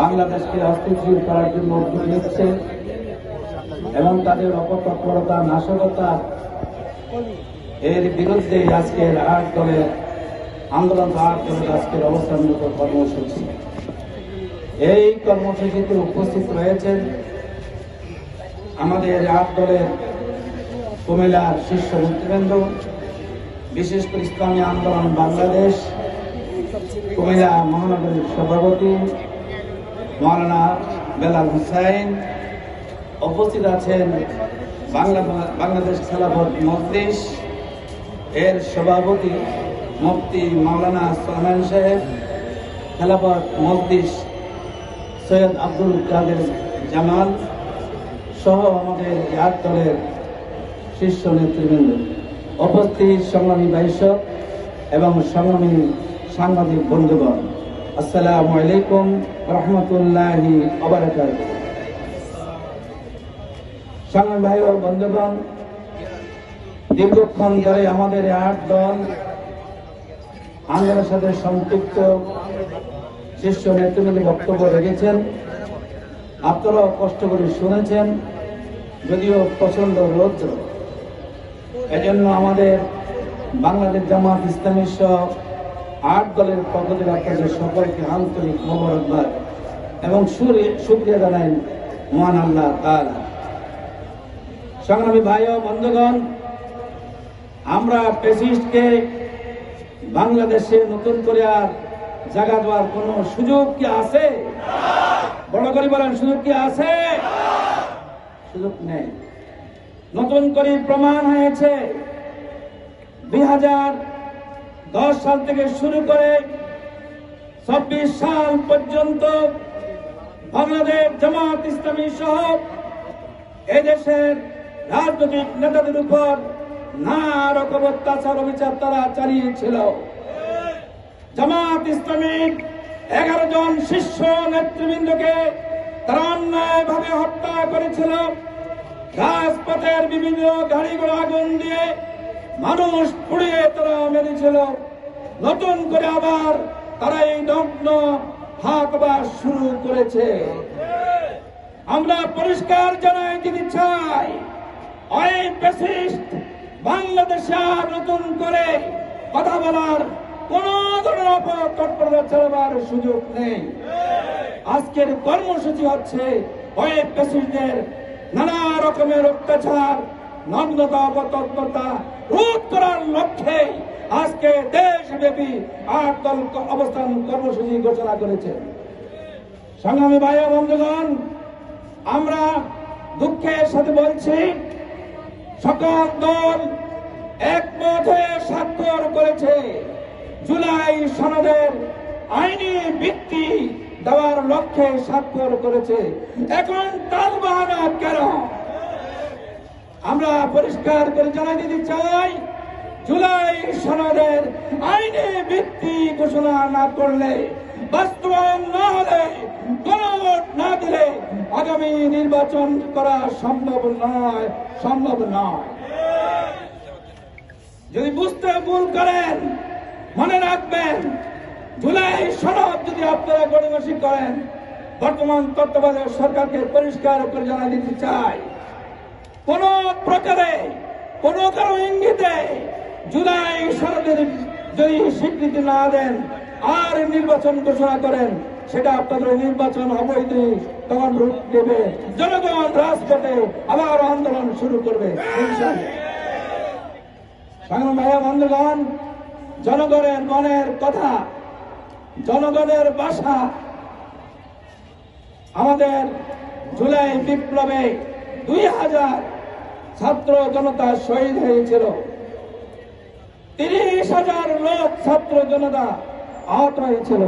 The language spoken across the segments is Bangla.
বাংলাদেশকে অস্থিতিশীল করার জন্য উদ্যোগ নিচ্ছে এবং তাদের অপতৎপরতা, নাশকতা এর বিরুদ্ধে আজকের আট দলের আন্দোলন আট দলের আজকের অবস্থানগত কর্মসূচি। এই কর্মসূচিতে উপস্থিত রয়েছেন আমাদের আট দলের কুমিল্লার শীর্ষ নেতৃবৃন্দ, বিশেষ করে ইসলামী আন্দোলন বাংলাদেশ, কুমিল্লা মহানগরীর সভাপতি মৌলানা বেলাল হুসাইন উপস্থিত আছেন বাংলা বাংলাদেশ খেলাফত মজলিস এর সভাপতি মুফতি মাওলানা সালমান সাহেব, খেলাফত মজলিস সৈয়দ আব্দুল কাদের জামাল সহ আমাদের আট দলের শীর্ষ নেতৃবৃন্দ। উপস্থিত সংগ্রামী বাইশক এবং সংগ্রামী সাংবাদিক বন্ধুগণ, আসসালামু আলাইকুম। রহমতুল্লাহি সংগ্রামী ভাই ও বন্ধুগণ, দীর্ঘক্ষণ ধরে আমাদের আট দল আন্দোলনের সাথে সম্পৃক্ত শীর্ষ নেতৃবৃন্দ বক্তব্য রেখেছেন। আপনারাও কষ্ট করে শুনেছেন, যদিও প্রচণ্ড রৌদ্র। এজন্য আমাদের বাংলাদেশ জামাত ইসলামী সহ আট দলের পক্ষ থেকে আপনাদের সকলকে আন্তরিক মোবারকবাদ। এবং সুরে- শুক্রিয়া জানাই মহান আল্লাহ সংগ্রামী ভাই ও বন্ধুগণ, আমরা পেসিস্টকে বাংলাদেশে নতুন করে আর জায়গা দেওয়ার কোন সুযোগ কি আছে? বড় করে বলেন, সুযোগ কি আছে? সুযোগ নেই। নতুন করে প্রমাণ হয়েছে। দুই হাজার দশ সাল থেকে শুরু করে ছাব্বিশ সাল পর্যন্ত বাংলাদেশ জামাত ইসলামী সহ এদেশের রাজনৈতিক নেতাদের উপর নানা রকম অত্যাচার, অবিচার তারা চালিয়েছিল। জামাত ইসলামিক এগারো জন শীর্ষ নেতৃবৃন্দকে তারা অন্যায় ভাবে হত্যা করেছিল। রাজপথের বিভিন্ন গাড়ি ঘোড়া আগুন দিয়ে মানুষ পুড়িয়ে তারা মেরেছিল। নতুন করে আবার তারা এই নগ্ন হাকবাস শুরু করেছে। আমরা পরিষ্কার জানাই দিতে চাই বাংলাদেশে আর নতুন করে কথা বলার কোন ধরনের অপতৎপরতা চালাবার সুযোগ নেই। আজকের কর্মসূচি হচ্ছে নানা রকমের অত্যাচার নগ্নতা অপতৎপরতা রোধ করার লক্ষ্যে আজকে দেশব্যাপী আট দল অবস্থান কর্মসূচি ঘোষণা করেছে। সংগ্রামী ভাই বন্ধুগণ, আমরা দুঃখের সাথে বলছি, সকল দল একমত হয়ে স্বাক্ষর করেছে। জুলাই সনদের আইনি ভিত্তি দেওয়ার লক্ষ্যে স্বাক্ষর করেছে। এখন তার বাহানা কেন? আমরা পরিষ্কার করে জানাই দিতে চাই, জুলাই সনদের আইনি ভিত্তি ঘোষণা না করলে, বাস্তবায়ন না হলে, গণভোট না দিলে আগামী নির্বাচন করা সম্ভব নয় সম্ভব নয়। যদি বুঝতে ভুল করেন, মনে রাখবেন, জুলাই সনদ যদি আপনারা গণমাসিক করেন, বর্তমান তত্ত্বাবধায়ক সরকারকে পরিষ্কার করে জানাই দিতে চাই। কোন প্রকারে, কোন কারও ইঙ্গিতে জুলাই সনদের যদি স্বীকৃতি না দেন, আর নির্বাচন ঘোষণা করেন, সেটা আপনাদের নির্বাচন অবৈধ, তখন রূপ দেবে জনগণ রাজপথে আবার আন্দোলন শুরু করবে। সংগ্রাম ভাইয়া জনগণের মনের কথা, জনগণের বাসা, আমাদের জুলাই বিপ্লবে দুই হাজার ছাত্র জনতা শহীদ হয়েছিল। তিরিশ হাজার লোক ছাত্র জনতা আহত হয়েছিল।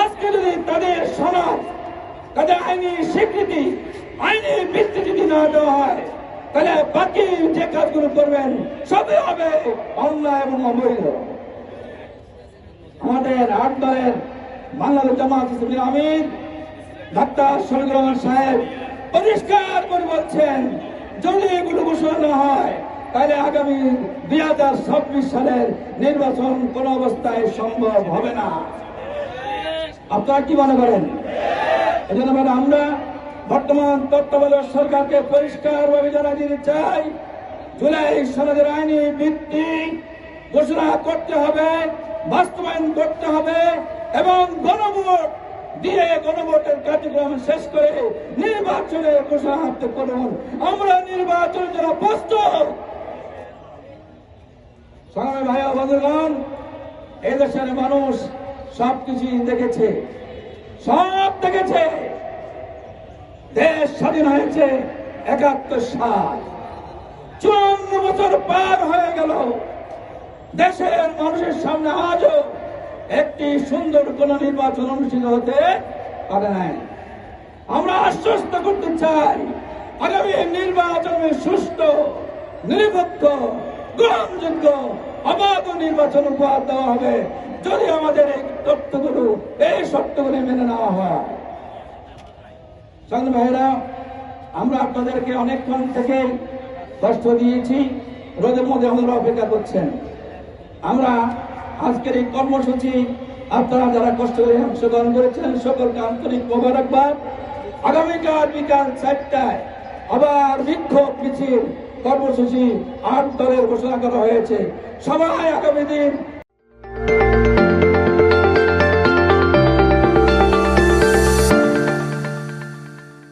আজকে যদি তাদের সমাজ, তাদের আইনি স্বীকৃতি, আইনি যদি না দেওয়া হয়, তাহলে বাকি যে কাজগুলো করবেন, সবই হবে অন্যায় এবং অবৈধ। আমাদের আট দলের বাংলাদেশ জামাত ইসলামী আমির, ডাক্তার শরীফ সাহেব পরিষ্কার করে বলছেন যদি এগুলো ঘোষণা হয়, তাহলে আগামী দুই হাজার ছাব্বিশ সালের নির্বাচন কোন অবস্থায় সম্ভব হবে না। আপনারা কি মনে করেন? এই জন্য ম্যাডাম, আমরা বর্তমান তত্ত্বাবধায়ক সরকারকে পরিষ্কারভাবে জানা দিতে চাই, জুলাই সনদের আইনি ভিত্তি ঘোষণা করতে হবে, বাস্তবায়ন করতে হবে, এবং গণভোট দিয়ে গণভোটের কার্যক্রম শেষ করে করুন আমরা সংগ্রামী ভাই বন্ধুগণ এই দেশের মানুষ দেখেছে, সব দেখেছে। দেশ স্বাধীন হয়েছে একাত্তর সাল। চুয়ান্ন বছর পার হয়ে গেল। দেশের মানুষের সামনে আজও একটি সুন্দর কোন নির্বাচন অনুষ্ঠিত হতে পারে নাই। আমরা আশ্বস্ত করতে চাই, আগামী নির্বাচনে সুষ্ঠু, নিরপেক্ষ, গ্রহণযোগ্য, অবাধ নির্বাচন উপহার দেওয়া হবে। যদি আমাদের এই তথ্যগুলো, এই শর্তগুলি মেনে নেওয়া হয়। ভাইরা আমরা আপনাদেরকে অনেকক্ষণ থেকে কষ্ট দিয়েছি। রোদের মধ্যে আমাদের অপেক্ষা করছেন। আমরা আজকের এই কর্মসূচি আপনারা যারা কষ্ট করে অংশগ্রহণ করেছেন, সকলকে আন্তরিক মোবারকবাদ। আগামীকাল বিকাল চারটায় আবার বিক্ষোভ মিছিল, কর্মসূচি আট দলের ঘোষণা করা হয়েছে। সবাই আগামী দিন